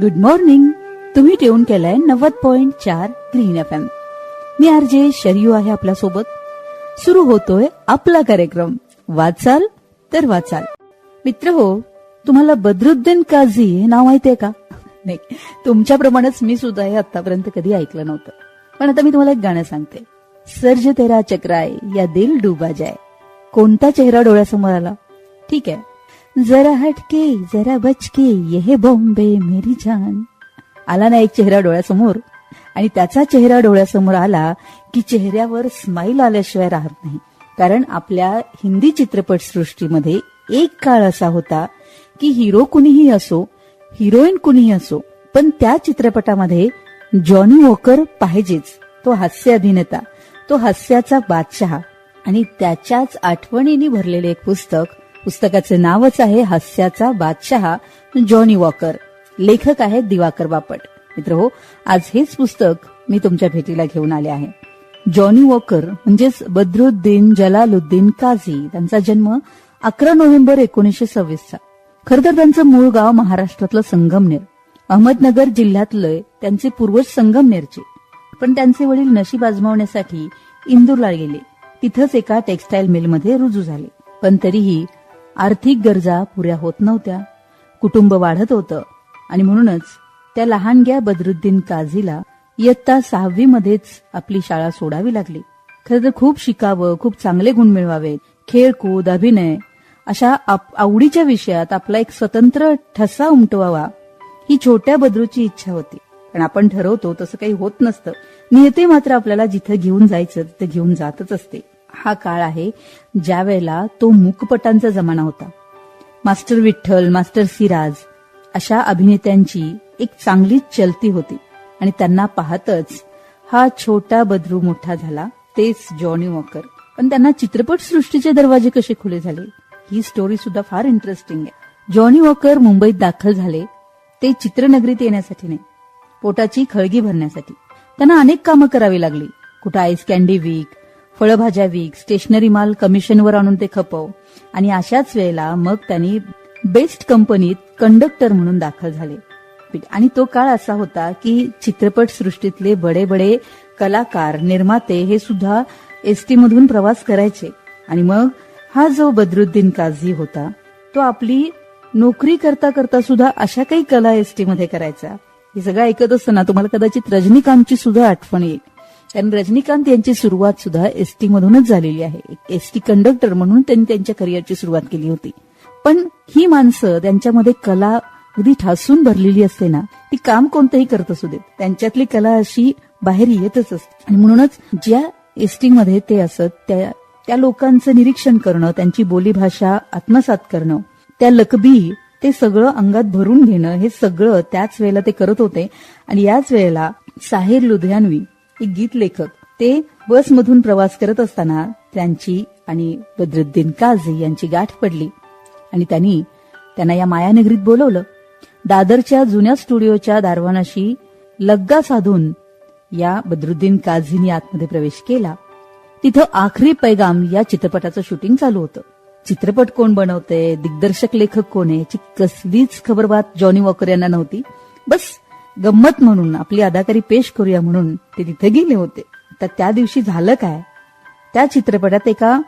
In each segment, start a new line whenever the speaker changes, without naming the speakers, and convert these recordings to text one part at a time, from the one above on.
Good morning तुम्ही tune केलाय नव्वद पॉइंट चार ग्रीन एफ एम मी आर जे शरयू आहे आपल्यासोबत सुरू होतोय आपला कार्यक्रम. वाचाल तर वाचाल. मित्र हो तुम्हाला बद्रुद्दीन काझी हे नाव माहितीये का? नाही तुमच्याप्रमाणेच मी सुद्धा हे आतापर्यंत कधी ऐकलं नव्हतं. पण आता मी तुम्हाला एक गाणं सांगते. सर्ज तेरा चक्राय या दिल डुबा जाय. कोणता चेहरा डोळ्यासमोर आला? ठीक आहे जरा हटके जरा बचके ये बॉम्बे मेरी जान. आला ना एक चेहरा डोळ्यासमोर. आणि त्याचा चेहरा डोळ्यासमोर आला की चेहऱ्यावर स्माईल आल्याशिवाय राहत नाही. कारण आपल्या हिंदी चित्रपट सृष्टीमध्ये एक काळ असा होता की हिरो कुणीही असो हिरोईन कुणीही असो पण त्या चित्रपटामध्ये जॉनी वॉकर पाहिजेच. तो हास्य अभिनेता तो हास्याचा बादशहा. आणि त्याच्याच आठवणीने भरलेले एक पुस्तक पुस्तकाचे नावच आहे हास्याचा बादशहा जॉनी वॉकर. लेखक आहेत दिवाकर बापट. मित्र हो आज हेच पुस्तक मी तुमच्या भेटीला घेऊन आले आहे. जॉनी वॉकर म्हणजेच बद्रुद्दीन जलालुद्दीन काझी त्यांचा जन्म अकरा नोव्हेंबर एकोणीशे सव्वीसचा. खरं तर त्यांचं मूळ गाव महाराष्ट्रातलं संगमनेर. अहमदनगर जिल्ह्यातलं त्यांचे पूर्वज संगमनेरचे. पण त्यांचे वडील नशीब आजमावण्यासाठी इंदूरला गेले. तिथंच एका टेक्स्टाईल मिलमध्ये रुजू झाले. पण तरीही आर्थिक गरजा पुऱ्या होत नव्हत्या. कुटुंब वाढत होतं आणि म्हणूनच त्या लहानग्या बदरुद्दीन काझीला इयत्ता सहावी मध्येच आपली शाळा सोडावी लागली. खरं तर खूप शिकावं खूप चांगले गुण मिळवावेत खेळकूद अभिनय अशा आवडीच्या विषयात आपला एक स्वतंत्र ठसा उमटवावा ही छोट्या बद्रूची इच्छा होती. पण आपण ठरवतो तसं काही होत नसतं. नियते मात्र आपल्याला जिथं घेऊन जायचं तिथे घेऊन जातच असते. हा काळ आहे ज्या वेळेला तो मूकपटांचा जमाना होता. मास्टर विठ्ठल मास्टर सिराज अशा अभिनेत्यांची एक चांगलीच चलती होती आणि त्यांना पाहतच हा छोटा बदरू मोठा झाला तेच जॉनी वॉकर. पण त्यांना चित्रपट सृष्टीचे दरवाजे कसे खुले झाले? ही स्टोरी सुद्धा फार इंटरेस्टिंग आहे. जॉनी वॉकर मुंबईत दाखल झाले ते चित्रनगरीत येण्यासाठी नाही पोटाची खळगी भरण्यासाठी. त्यांना अनेक कामं करावी लागली. कुठं आईस कॅन्डी वीक फळभाज्या वीक स्टेशनरी माल कमिशनवर आणून ते खपव. आणि अशाच वेळेला मग त्यांनी बेस्ट कंपनीत कंडक्टर म्हणून दाखल झाले. आणि तो काळ असा होता की चित्रपट सृष्टीतले बडे बडे कलाकार निर्माते हे सुद्धा एसटी मधून प्रवास करायचे. आणि मग हा जो बदरुद्दीन काझी होता तो आपली नोकरी करता करता सुद्धा अशा काही कला एसटी मध्ये करायचा. हे सगळं ऐकत असताना तुम्हाला कदाचित रजनीकांतची सुद्धा आठवण येईल. कारण रजनीकांत यांची सुरुवात सुद्धा एसटी मधूनच झालेली आहे. एसटी कंडक्टर म्हणून त्यांनी त्यांच्या करिअरची सुरुवात केली होती. पण ही माणसं त्यांच्यामध्ये कला अगदी ठासून भरलेली असते ना ती काम कोणतंही करत असू देत. त्यांच्यातली कला अशी बाहेर येतच असते. आणि म्हणूनच ज्या एसटी मध्ये ते असत त्या त्या लोकांचं निरीक्षण करणं त्यांची बोलीभाषा आत्मसात करणं त्या लकबी ते सगळं अंगात भरून घेणं हे सगळं त्याच वेळेला ते करत होते. आणि याच वेळेला साहेर लुधियानवी एक गीत लेखक ते बसमधून प्रवास करत असताना त्यांची आणि बद्रुद्दीन काझी यांची गाठ पडली. आणि त्यांनी त्यांना या मायानगरीत बोलवलं. दादरच्या जुन्या स्टुडिओच्या दारवानाशी लग्गा साधून या बद्रुद्दीन काझीनी आतमध्ये प्रवेश केला. तिथं आखरी पैगाम या चित्रपटाचं शूटिंग चालू होतं. चित्रपट कोण बनवतंय? दिग्दर्शक लेखक कोण आहे? याची कसलीच खबरबात जॉनी वॉकर यांना नव्हती. बस गंमत म्हणून आपली अदाकारी पेश करूया म्हणून ते तिथे गेले होते. तर त्या दिवशी झालं काय? त्या चित्रपटात एका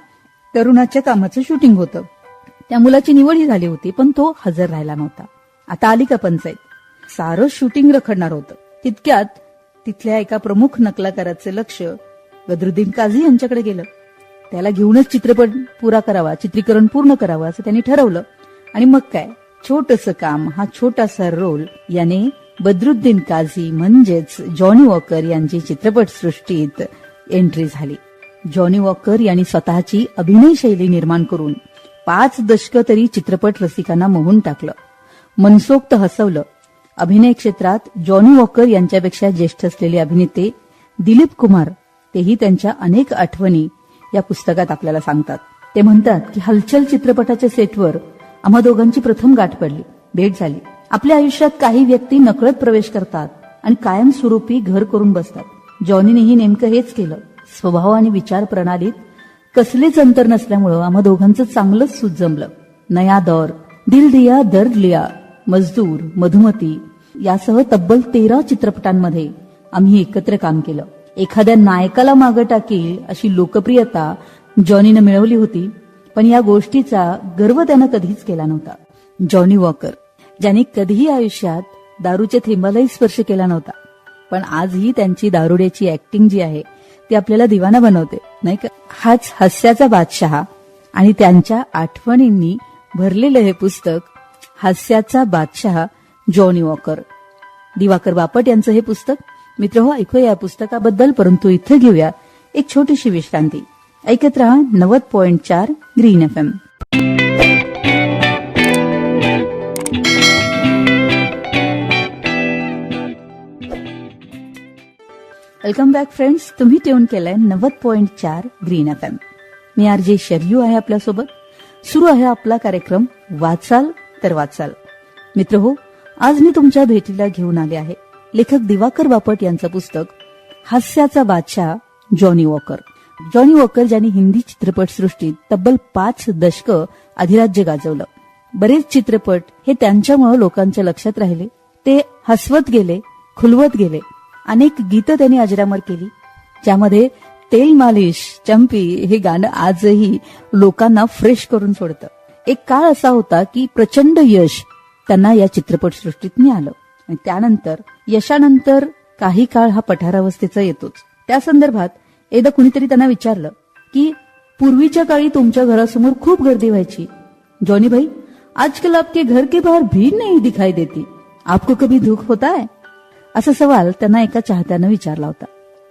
तरुणाच्या कामाचं शूटिंग होतं. त्या मुलाची निवडही झाली होती पण तो हजर राहिला नव्हता. आता आली का पंचायत? सारं शूटिंग रखडणार होतं. तितक्यात तिथल्या एका प्रमुख नकलाकाराचे लक्ष बद्रुद्दीन काझी यांच्याकडे गेलं. त्याला घेऊनच चित्रपट पुरा करावा चित्रीकरण पूर्ण करावं असं त्यांनी ठरवलं. आणि मग काय? छोटस काम हा छोटासा रोल याने बद्रुद्दीन काझी म्हणजेच जॉनी वॉकर यांची चित्रपट सृष्टीत एंट्री झाली. जॉनी वॉकर यांनी स्वतःची अभिनय शैली निर्माण करून पाच दशकं तरी चित्रपट रसिकांना मोहून टाकलं. मनसोक्त हसवलं. अभिनय क्षेत्रात जॉनी वॉकर यांच्यापेक्षा ज्येष्ठ असलेले अभिनेते दिलीप कुमार तेही त्यांच्या अनेक आठवणी या पुस्तकात आपल्याला सांगतात. ते म्हणतात की हलचल चित्रपटाच्या सेटवर आम्हा दोघांची प्रथम गाठ पडली. भेट झाली. आपल्या आयुष्यात काही व्यक्ती नकळत प्रवेश करतात आणि कायमस्वरूपी घर करून बसतात. जॉनीनेही नेमकं हेच केलं. स्वभाव आणि विचार प्रणालीत कसलेच अंतर नसल्यामुळं आम्हा दोघांचं चांगलंच सूत जमलं. नया दौर दिल दिया दर्द लिया मजदूर मधुमती यासह तब्बल तेरा चित्रपटांमध्ये आम्ही एकत्र काम केलं. एखाद्या नायकाला मागं टाकील अशी लोकप्रियता जॉनीनं मिळवली होती पण या गोष्टीचा गर्व त्यानं कधीच केला नव्हता. जॉनी वॉकर ज्यांनी कधीही आयुष्यात दारूच्या थेंबालाही स्पर्श केला नव्हता. पण आजही त्यांची दारुड्याची ऍक्टिंग जी आहे ती आपल्याला दिवाना बनवते नाही का? हाच हास्याचा बादशहा. आणि त्यांच्या आठवणींनी भरलेलं हे पुस्तक हास्याचा बादशहा जॉनी वॉकर. दिवाकर बापट यांचं हे पुस्तक मित्र हो ऐकूया या पुस्तकाबद्दल परंतु इथं घेऊया एक छोटीशी विश्रांती. ऐकत रहा नव्वद पॉइंट चार green F M welcome back friends तुम्ही ट्यून केलंय नव्वद पॉईंट चार ग्रीन एफ एम मी आर जे शर्यू आहे आपल्यासोबत. सुरू आहे आपला कार्यक्रम वाचाल तर वाचाल. मित्र हो आज मी तुमच्या भेटीला घेऊन आले आहे. लेखक दिवाकर बापट यांचं पुस्तक हास्याचा बादशाह जॉनी वॉकर. जॉनी वॉकर ज्यांनी हिंदी चित्रपटसृष्टीत तब्बल पाच दशकं अधिराज्य गाजवलं. बरेच चित्रपट हे त्यांच्यामुळे लोकांच्या लक्षात राहिले. ते हसवत गेले खुलवत गेले. अनेक गीतं त्यांनी अजरामर केली ज्यामध्ये तेल मालिश चंपी हे गाणं आजही लोकांना फ्रेश करून सोडतं. एक काळ असा होता की प्रचंड यश त्यांना या चित्रपटसृष्टीत मिळालं आणि त्यानंतर यशानंतर काही काळ हा पठारावस्थेचा येतोच. त्या संदर्भात एकदा कुणीतरी त्यांना विचारलं की पूर्वीच्या काळी तुमच्या घरासमोर खूप गर्दी व्हायची. जॉनी भाई आजकल आपके घर के बाहर भीड़ नहीं दिखाई देती. आपको कभी दुख होता है? असा सवाल त्यांना एका चाहत्यानं विचारला होता.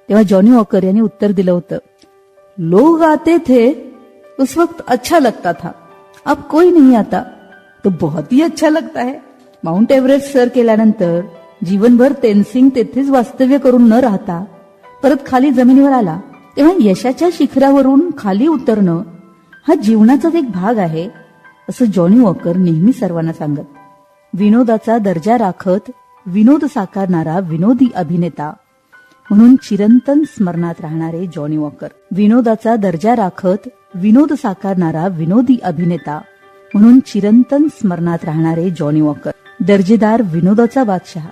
तेव्हा जॉनी वॉकर यांनी उत्तर दिलं होतं लोग आते थे उस वक्त अच्छा लगता था. अब कोई नहीं आता तो बहुत ही अच्छा लगता है. माउंट एव्हरेस्ट सर केल्यानंतर जीवनभर तेनसिंग तेथेच वास्तव्य करून न राहता परत खाली जमिनीवर आला. तेव्हा यशाच्या शिखरावरून खाली उतरणं हा जीवनाचाच एक भाग आहे असं जॉनी वॉकर नेहमी सर्वांना सांगत. विनोदाचा दर्जा राखत विनोद साकारणारा विनोदी अभिनेता. म्हणून चिरंतन स्मरणात राहणारे जॉनी वॉकर. विनोदाचा दर्जा राखत विनोद साकारणारा विनोदी अभिनेता. म्हणून चिरंतन स्मरणात राहणारे जॉनी वॉकर. दर्जेदार विनोदाचा बादशाह.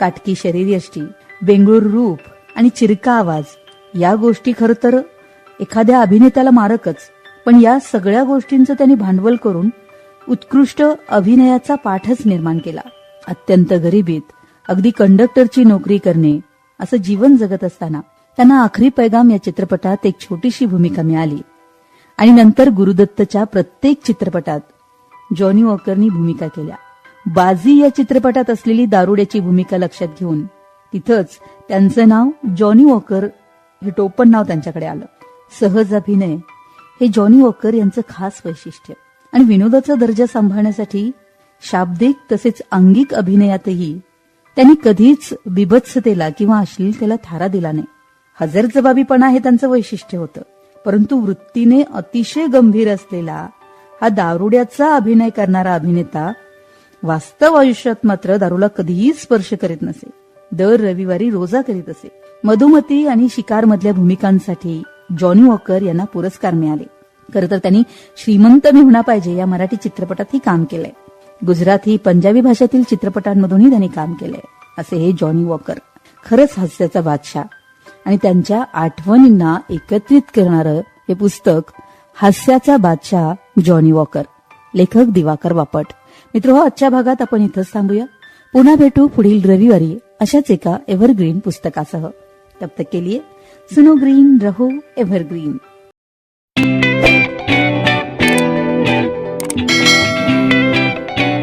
काटकी शरीरयष्टी बेंगळूर रूप आणि चिरका आवाज. या गोष्टी खर तर एखाद्या अभिनेत्याला मारकच. पण या सगळ्या गोष्टींचं त्यांनी भांडवल करून उत्कृष्ट अभिनयाचा पाठच निर्माण केला. अत्यंत गरिबीत अगदी कंडक्टरची नोकरी करणे असं जीवन जगत असताना त्यांना आखरी पैगाम या चित्रपटात एक छोटीशी भूमिका मिळाली. आणि नंतर गुरुदत्तच्या प्रत्येक चित्रपटात जॉनी वॉकरनी भूमिका केल्या. बाजी या चित्रपटात असलेली दारुड्याची भूमिका लक्षात घेऊन तिथंच त्यांचं नाव जॉनी वॉकर हे टोपण नाव त्यांच्याकडे आलं. सहज अभिनय हे जॉनी वॉकर यांचं खास वैशिष्ट्य. आणि विनोदाचा दर्जा सांभाळण्यासाठी शाब्दिक तसेच अंगिक अभिनयातही त्यांनी कधीच बिभत्सतेला किंवा अश्लीलतेला थारा दिला नाही. हजर जबाबीपणा हे त्यांचं वैशिष्ट्य होतं. परंतु वृत्तीने अतिशय गंभीर असलेला हा दारुड्याचा अभिनय करणारा अभिनेता वास्तव आयुष्यात मात्र दारूला कधीही स्पर्श करीत नसे. दर रविवारी रोजा करीत असे. मधुमती आणि शिकार मधल्या भूमिकांसाठी जॉनी वॉकर यांना पुरस्कार मिळाले. खरं तर त्यांनी श्रीमंत मी होणार पाहिजे या मराठी चित्रपटातही काम केलंय. गुजराती पंजाबी भाषेतील चित्रपटांमधूनही त्यांनी काम केलंय. असे हे जॉनी वॉकर खरंच हास्याचा बादशाह. आणि त्यांच्या आठवणींना एकत्रित करणारं हे पुस्तक हास्याचा बादशाह जॉनी वॉकर. लेखक दिवाकर बापट. मित्र हो आजच्या भागात आपण इथंच थांबूया. पुन्हा भेटू पुढील रविवारी अशाच एका एव्हरग्रीन पुस्तकासह. तब तक के लिए सुनो ग्रीन रहो एव्हरग्रीन